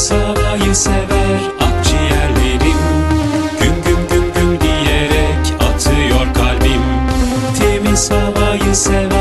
sabayı sever akciğerlerim. Güm güm güm güm diyerek atıyor kalbim. Temiz havayı sever